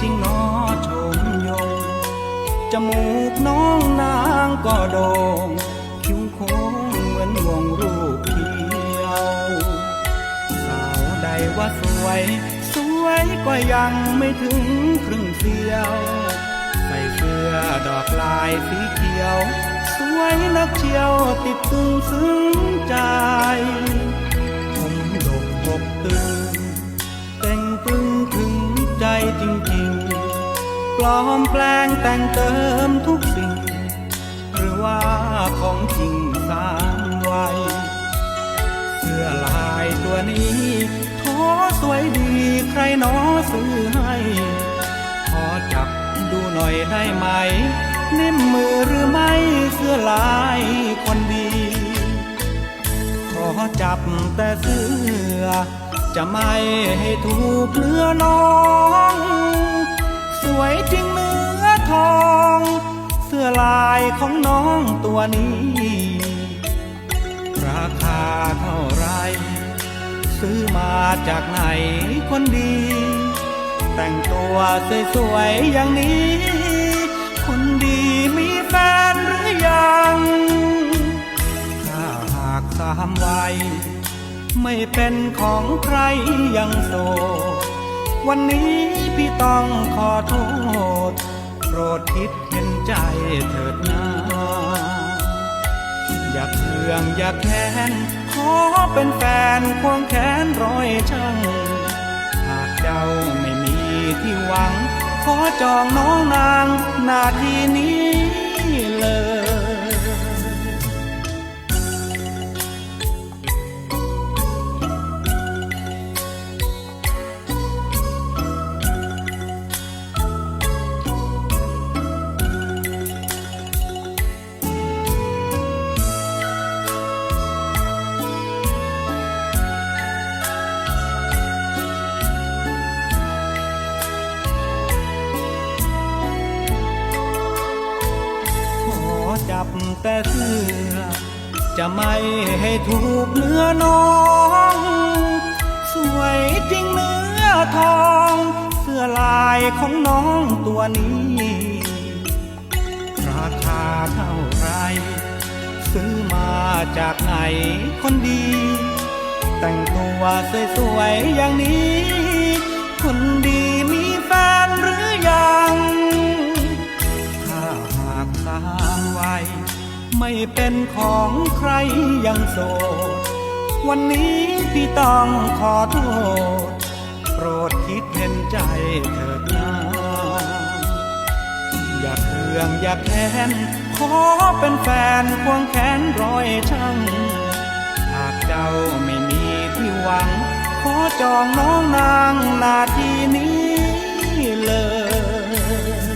จริงนอชมยง จมูกน้องนางก็โดง่งคิ้วโค้งเหมือนวงรูปเขียว สาวใดว่าสวย สวยก็ยังไม่ถึงครึ่งเสียว ใส่เสื้อดอกลายสีเขียว สวยนักเชียวติดตึงซึ้งใจ อมแปลงแต่งเติมทุกสิ่ง หรือว่าของจริงสามวัยเสื้อลายตัวนี้โถสวยดีใครนอซื้อให้ขอจับดูหน่อยได้ไหม นิ่มมือหรือไม่เสื้อลายคนดี ขอจับแต่เสื้อ จะไม่ให้ถูกเนื้อน้อง วยจริงเนื้อทอง เสื้อลายของน้องตัวนี้ ราคาเท่าไร ซื้อมาจากไหนคนดี แต่งตัวสวยๆอย่างนี้ คนดีมีแฟนหรือยัง ถ้าหากสามวัย ไม่เป็นของใครยังโสด วันนี้พี่ต้องขอโทษ โปรดคิดเห็นใจเถิดนาอย่าเคืองอย่าแค้น ขอเป็นแฟนควงแขนร้อยช่างหากเจ้าไม่มีที่หวัง ขอจองน้องนางนาทีนี้เลย จะไม่ให้ถูกเนื้อน้อง สวยจริงเนื้อทอง เสื้อลายของน้องตัวนี้ ราคาเท่าไร ซื้อมาจากไหนคนดี แต่งตัวสวยๆอย่างนี้ เป็นของใครยังโสด วันนี้พี่ต้องขอโทษ โปรดคิดเห็นใจเถิดนาอย่าเคืองอย่าแค้น ขอเป็นแฟนควงแขนร้อยช่างหากเจ้าไม่มีที่หวัง ขอจองน้องนางนาทีนี้เลย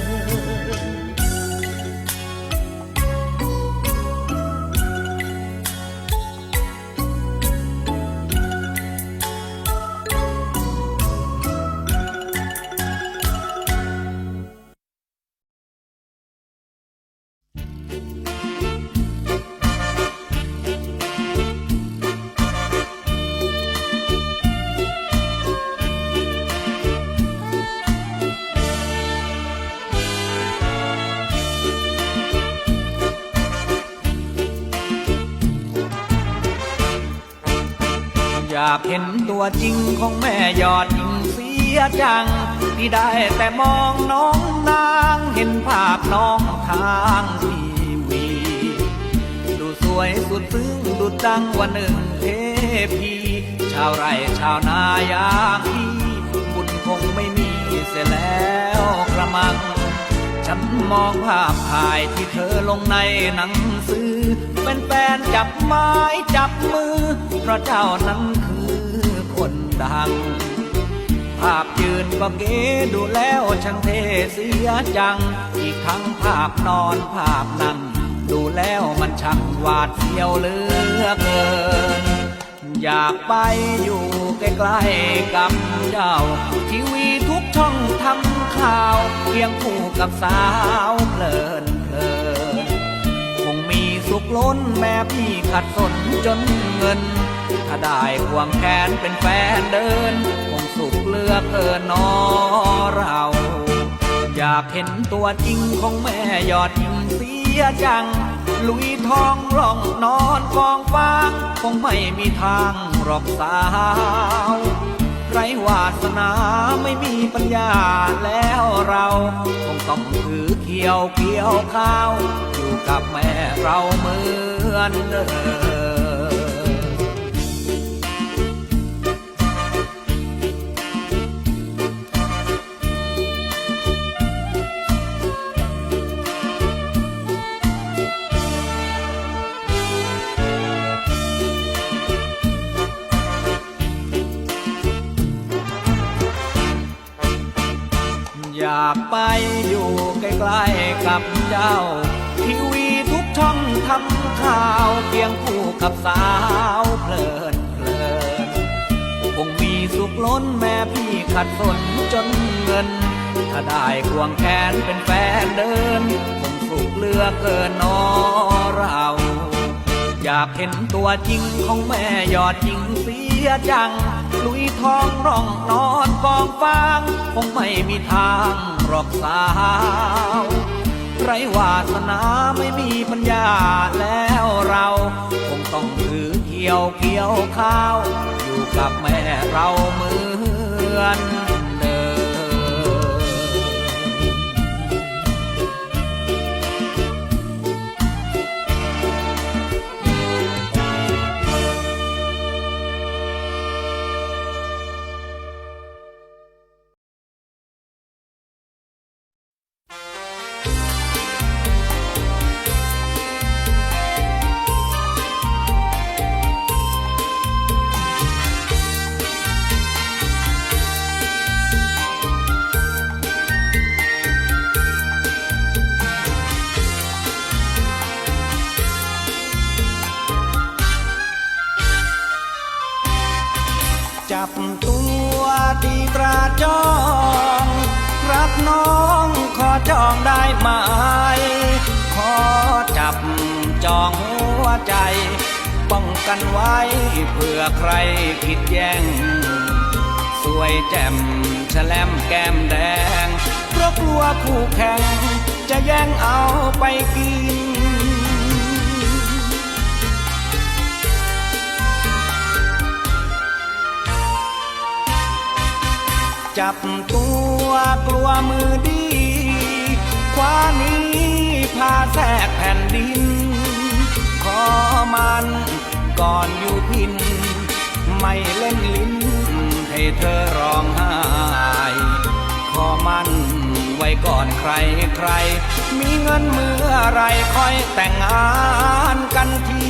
ากเห็นตัวจริงของแม่ยอดหญิงเสียจัง ที่ได้แต่มองน้องนางเห็นภาพน้องทางทีวีดูสวยสุดซึ้งดูดังวันหนึ่งเทพีชาวไร่ชาวนาอย่างพี่บุญคงไม่มีเสียแล้วกระมัง ฉันมองภาพถ่ายที่เธอลงในหนังสือเป็นแฟนจับไม้จับมือเพราะเจ้านั้น ดัง ภาพยืนก็เก๋ดูแล้วช่างเทเสียจัง อีกทั้งภาพนอนภาพนั่ง ดูแล้วมันช่างหวาดเสียวเหลือเกิน อยากไปอยู่ใกล้ๆกับเจ้า ทีวีทุกช่องทำข่าวเพียงคู่กับสาวเพลินเพลินคงมีสุขล้นแม่พี่ขัดสนจนเงิน ถ้าได้ควงแขนเป็นแฟนเดิน คงสุขเลือเกินนอเรา อยากเห็นตัวจริงของแม่ยอดยิงเสียจัง ลุยทองร่องนอนกองฟางคงไม่มีทางหรอกสาวไรวาสนาไม่มีปัญญาแล้วเราคงต้องถือเขียวเกี่ยวข้าว อยู่กับแม่เราเหมือนเดิม อยากไปอยู่ใกล้ๆกับเจ้า ทีวีทุกช่องทำข่าวเคียงคู่กับสาวเพลินเพลินคงมีสุขล้นแม่พี่ขัดสนจนเงิน ถ้าได้ควงแขนเป็นแฟนเดินคงสุขเลือเกินนอเรา อยากเห็นตัวจริงของแม่ยอดจริงเสียจัง ลุยทองร่องนอนกองฟาง คงไม่มีทางหรอกสาว ไรวาสนาไม่มีปัญญาแล้วเรา คงต้องถือเกี่ยวเกี่ยวข้าว อยู่กับแม่เราเหมือน จองได้ไหม ขอจับจองหัวใจ ป้องกันไว้เผื่อใครคิดแย่ง สวยแจ่มแฉลมแก้มแดง เพราะกลัวคู่แข่ง จะแย่งเอาไปกินจับตัวกลัวมือดี คว้านี้พาแทรกแผ่นดิน ขอมันก่อนอยู่พิน ไม่เล่นลิ้นให้เธอร้องไห้ขอมันไว้ก่อนใครใคร มีเงินเมื่อไรค่อยแต่งงานกันที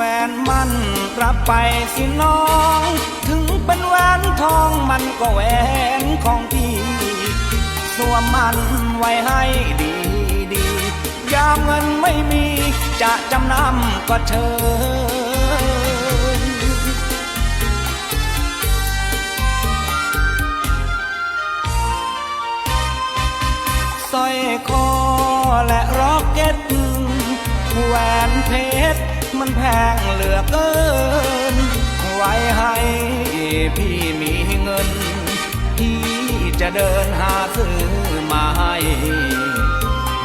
แหวนมันรับไปสิน้อง ถึงเป็นแหวนทองมันก็แหวนของพี่สวมมันไว้ให้ดีดียามเงินไม่มีจะจำนำก็เชิญสร้อยคอและร็อกเก็ตแหวนเพชร มันแพงเหลือเกิน ไว้ให้พี่มีเงิน พี่จะเดินหาซื้อมาให้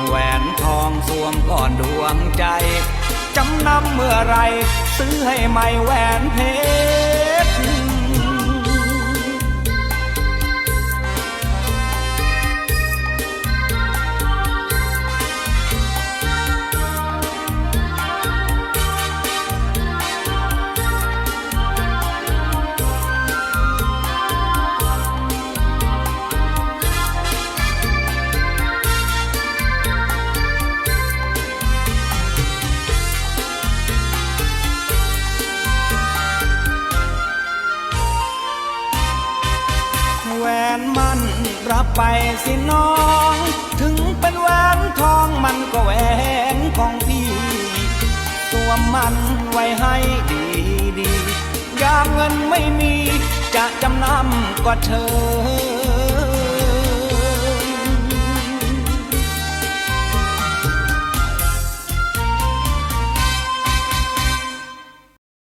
แหวนทองสวมก่อนดวงใจ จำนำเมื่อไร ซื้อให้ไม่แหวนเพช ไปสิน้อง ถึงเป็นแหวนทองมันก็แหวนของพี่สวมมันไว้ให้ดีดีอยางเงินไม่มีจะจำนำก็เธอ